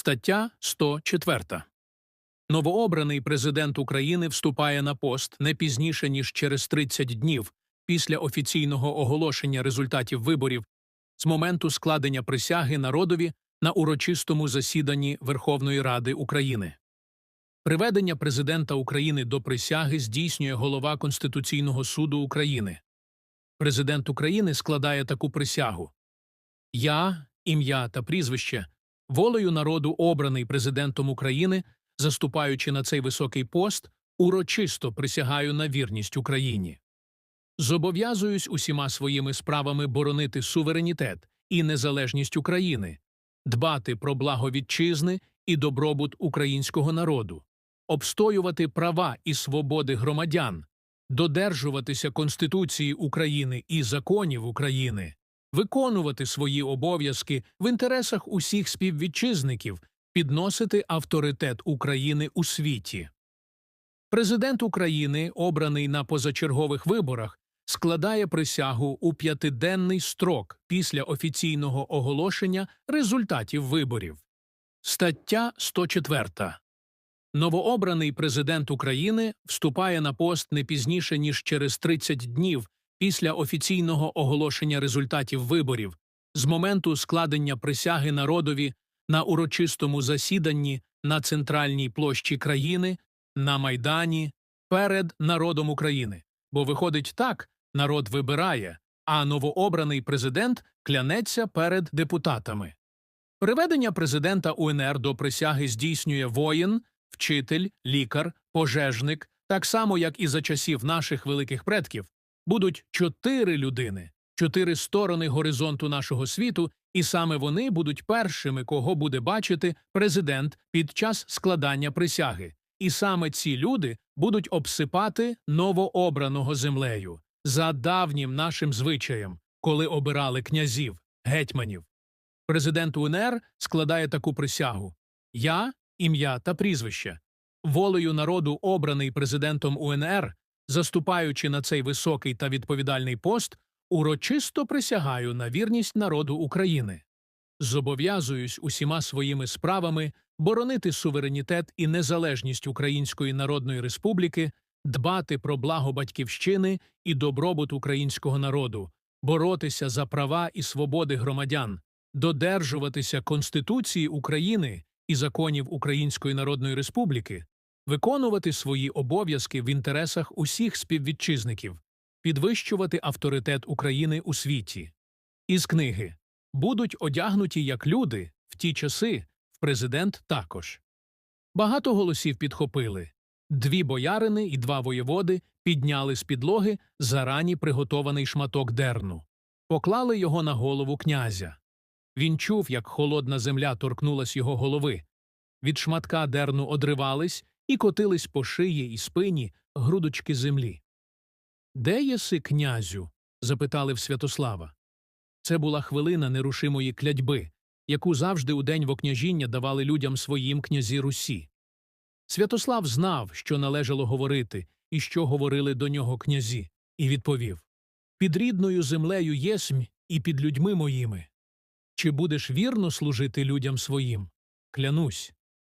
Стаття 104. Новообраний президент України вступає на пост не пізніше, ніж через 30 днів після офіційного оголошення результатів виборів з моменту складення присяги народові на урочистому засіданні Верховної Ради України. Приведення президента України до присяги здійснює голова Конституційного суду України. Президент України складає таку присягу. Я, ім'я та прізвище, волею народу обраний президентом України, заступаючи на цей високий пост, урочисто присягаю на вірність Україні. Зобов'язуюсь усіма своїми справами боронити суверенітет і незалежність України, дбати про благо вітчизни і добробут українського народу, обстоювати права і свободи громадян, додержуватися Конституції України і законів України, виконувати свої обов'язки в інтересах усіх співвітчизників, підносити авторитет України у світі. Президент України, обраний на позачергових виборах, складає присягу у п'ятиденний строк після офіційного оголошення результатів виборів. Стаття 104. Новообраний президент України вступає на пост не пізніше, ніж через 30 днів після офіційного оголошення результатів виборів з моменту складення присяги народові на урочистому засіданні на центральній площі країни, на Майдані, перед народом України. Бо виходить так, народ вибирає, а новообраний президент клянеться перед депутатами. Приведення президента УНР до присяги здійснює воїн, вчитель, лікар, пожежник, так само, як і за часів наших великих предків, будуть чотири людини, чотири сторони горизонту нашого світу, і саме вони будуть першими, кого буде бачити президент під час складання присяги. І саме ці люди будуть обсипати новообраного землею за давнім нашим звичаєм, коли обирали князів, гетьманів. Президент УНР складає таку присягу Я, ім'я та прізвище, волею народу обраний президентом УНР, заступаючи на цей високий та відповідальний пост, урочисто присягаю на вірність народу України. Зобов'язуюсь усіма своїми справами боронити суверенітет і незалежність Української Народної Республіки, дбати про благо батьківщини і добробут українського народу, боротися за права і свободи громадян, додержуватися Конституції України і законів Української Народної Республіки, виконувати свої обов'язки в інтересах усіх співвітчизників, підвищувати авторитет України у світі. Із книги будуть одягнуті як люди в ті часи, в президент також. Багато голосів підхопили. Дві боярини і два воєводи підняли з підлоги зарані приготований шматок дерну, поклали його на голову князя. Він чув, як холодна земля торкнулась його голови. Від шматка дерну одривались і котились по шиї і спині грудочки землі. Де єси, князю? запитали в Святослава. Це була хвилина нерушимої клядьби, яку завжди у день вокняжіння давали людям своїм князі Русі. Святослав знав, що належало говорити і що говорили до нього князі, і відповів Під рідною землею єсмь і під людьми моїми. Чи будеш вірно служити людям своїм? Клянусь.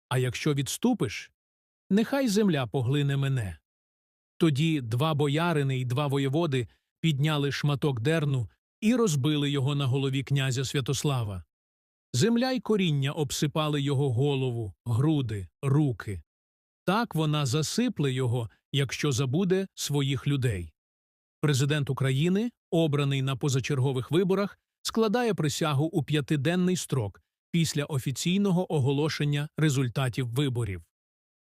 А якщо відступиш, нехай земля поглине мене. Тоді два боярини і два воєводи підняли шматок дерну і розбили його на голові князя Святослава. Земля й коріння обсипали його голову, груди, руки. Так вона засипле його, якщо забуде своїх людей. Президент України, обраний на позачергових виборах, складає присягу у п'ятиденний строк після офіційного оголошення результатів виборів.